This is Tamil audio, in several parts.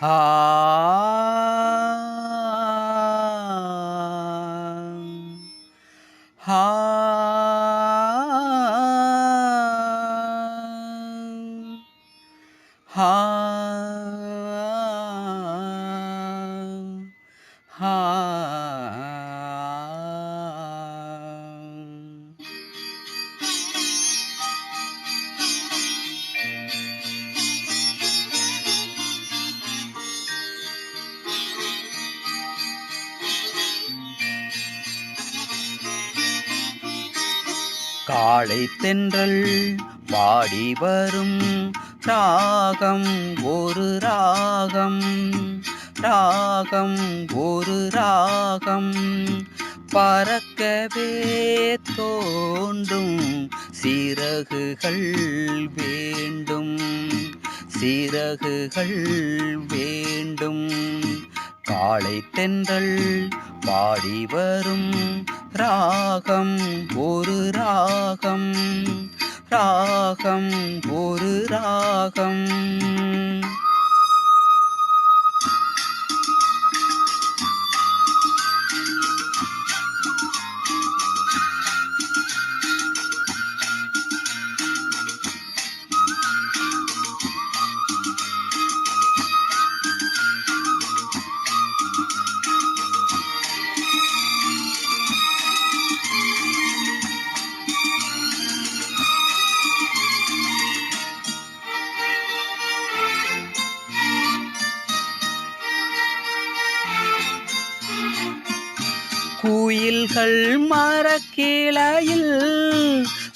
啊。啊 காளை தென்றல் பாடி வரும் ராகம் ஒரு ராகம் ராகம் ஒரு ராகம். பறக்கவே தோன்றும் சிறகுகள் வேண்டும் சிறகுகள் வேண்டும். காளை தென்றல் பாடி வரும் ராகம் ஒரு ராகம். ராகம் ஒரு ராகம். குயில்கள் மரக்கிளையில்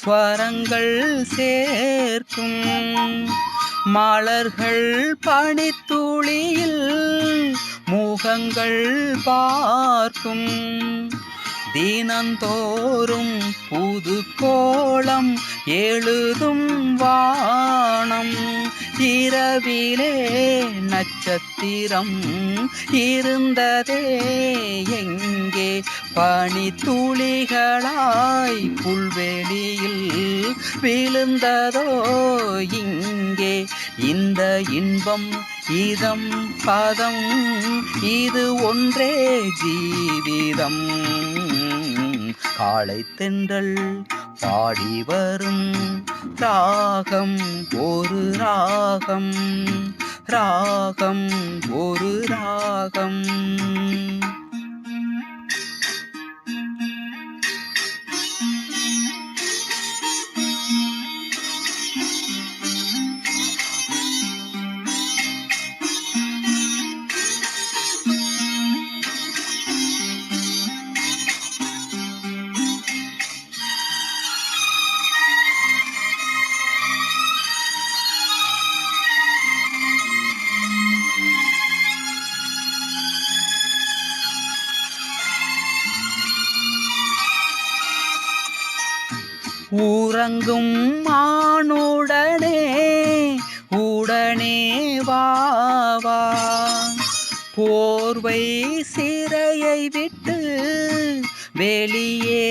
ஸ்வரங்கள் சேர்க்கும். மலர்கள் பனித்துளியில் முகங்கள் பார்க்கும். தினந்தோறும் புது கோலம் எழுதும் வானம். இரவிலே நட்சத்திரம் இருந்ததே எங்கே? பனி துளிகளாய் புல்வெளியில் விழுந்ததோ இங்கே? இந்த இன்பம் இதம் பதம் இது ஒன்றே ஜீவிதம். காளை தென்றல் பாடி வரும். ராகம் ஒரு ராகம். ராகம் ஒரு ராகம். உறங்கும் மானுடனே உடனே வாவா போர்வை சிறையை விட்டு வெளியே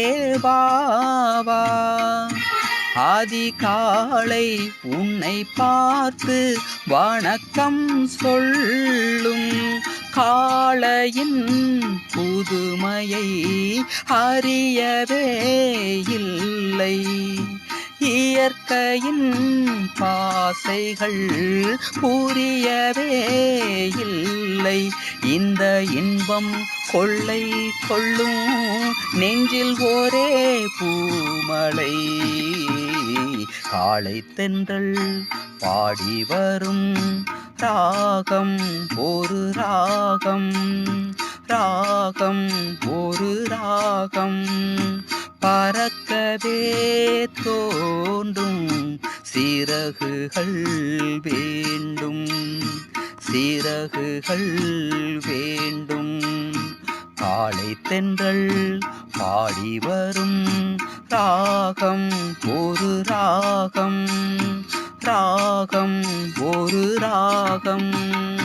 வாவா அதிகாலை உன்னை பார்த்து வணக்கம் சொல்லும் காளையின் புதுமையை அறியவே இல்லை. இல்லை. இயற்கையின் பாசைகள் புரியவே இல்லை. இந்த இன்பம் கொள்ளை கொள்ளும் நெஞ்சில் ஒரே பூமலை. காளை தென்றல் பாடி வரும் ராகம் ஒரு ராகம். ராகம் ஒரு ராகம். பறக்கவே தோன்றும் சிறகுகள் வேண்டும். சிறகுகள் வேண்டும். காலை தென்றல் பாடி வரும் ராகம் ஒரு ராகம். ராகம் ஒரு ராகம்.